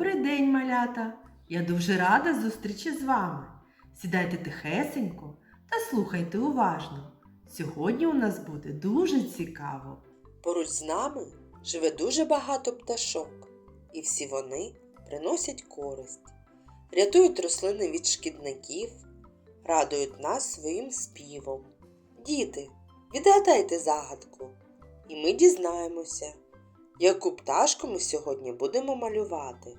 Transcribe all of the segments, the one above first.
Добрий день, малята! Я дуже рада зустрічі з вами. Сідайте тихесенько та слухайте уважно. Сьогодні у нас буде дуже цікаво. Поруч з нами живе дуже багато пташок, і всі вони приносять користь, рятують рослини від шкідників, радують нас своїм співом. Діти, відгадайте загадку, і ми дізнаємося, яку пташку ми сьогодні будемо малювати.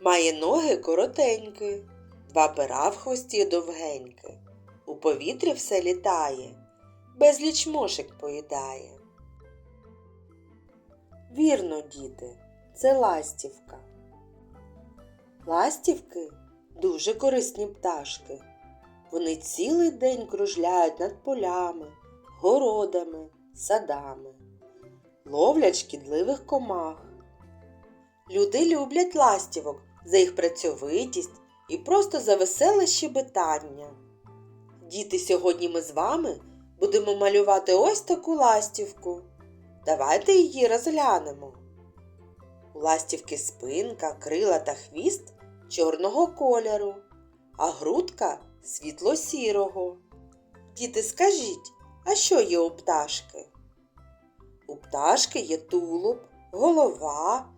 Має ноги коротенькі, два пера в хвості довгенькі, у повітрі все літає, безліч мошек поїдає. Вірно, діти, це ластівка. Ластівки дуже корисні пташки. Вони цілий день кружляють над полями, городами, садами, ловлять шкідливих комах. Люди люблять ластівок за їх працьовитість і просто за веселе щебетання. Діти, сьогодні ми з вами будемо малювати ось таку ластівку. Давайте її розглянемо. У ластівки спинка, крила та хвіст чорного кольору, а грудка світло-сірого. Діти, скажіть, а що є у пташки? У пташки є тулуб, голова,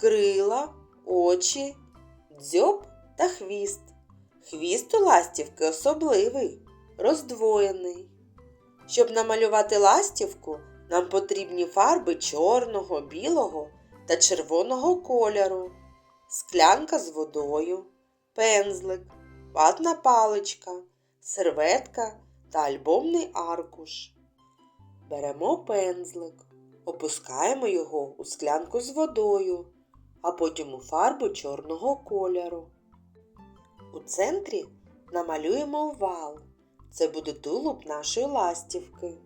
крила, очі, дзьоб та хвіст. Хвіст у ластівки особливий, роздвоєний. Щоб намалювати ластівку, нам потрібні фарби чорного, білого та червоного кольору, склянка з водою, пензлик, ватна паличка, серветка та альбомний аркуш. Беремо пензлик, опускаємо його у склянку з водою, а потім у фарбу чорного кольору. У центрі намалюємо овал. Це буде тулуб нашої ластівки.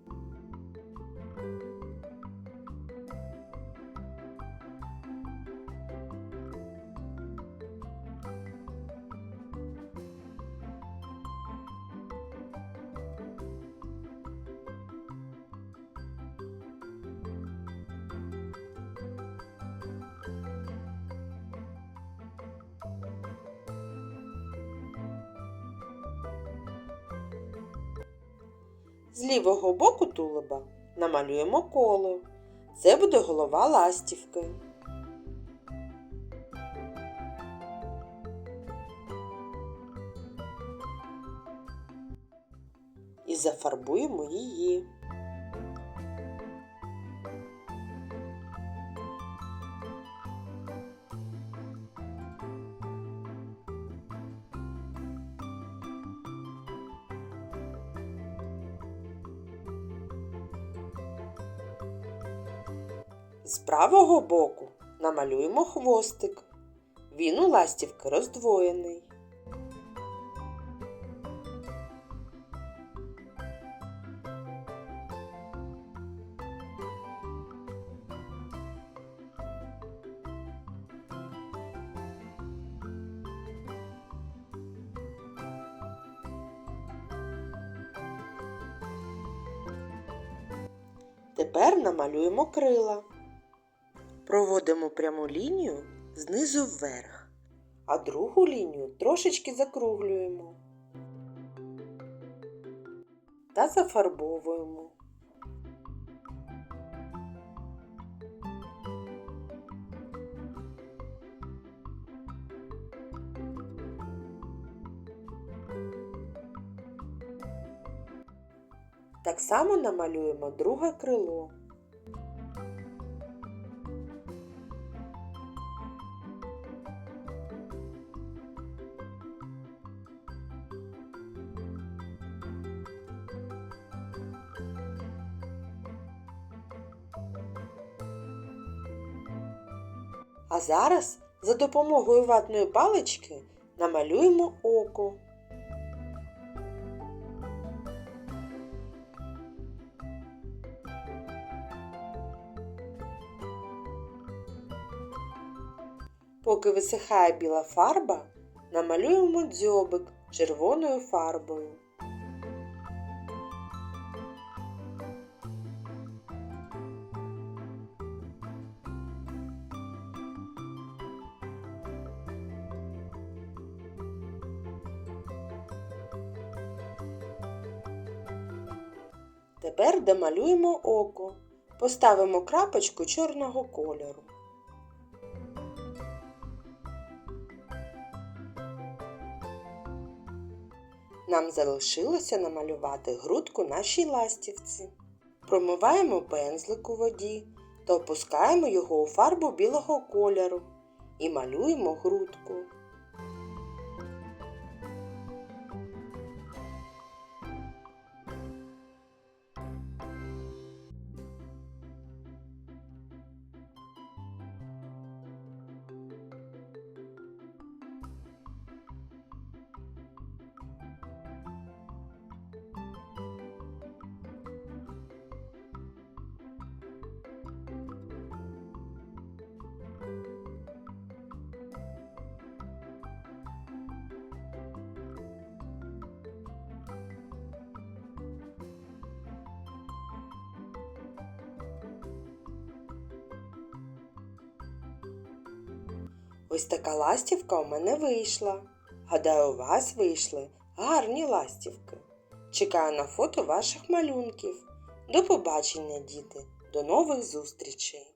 З лівого боку тулуба намалюємо коло. Це буде голова ластівки. І зафарбуємо її. З правого боку намалюємо хвостик. Він у ластівки роздвоєний. Тепер намалюємо крила. Проводимо пряму лінію знизу вверх, а другу лінію трошечки закруглюємо та зафарбовуємо. Так само намалюємо друге крило. А зараз за допомогою ватної палички намалюємо око. Поки висихає біла фарба, намалюємо дзьобик червоною фарбою. Тепер домалюємо око. Поставимо крапочку чорного кольору. Нам залишилося намалювати грудку нашій ластівці. Промиваємо пензлик у воді та опускаємо його у фарбу білого кольору і малюємо грудку. Ось така ластівка у мене вийшла. Гадаю, у вас вийшли гарні ластівки. Чекаю на фото ваших малюнків. До побачення, діти! До нових зустрічей!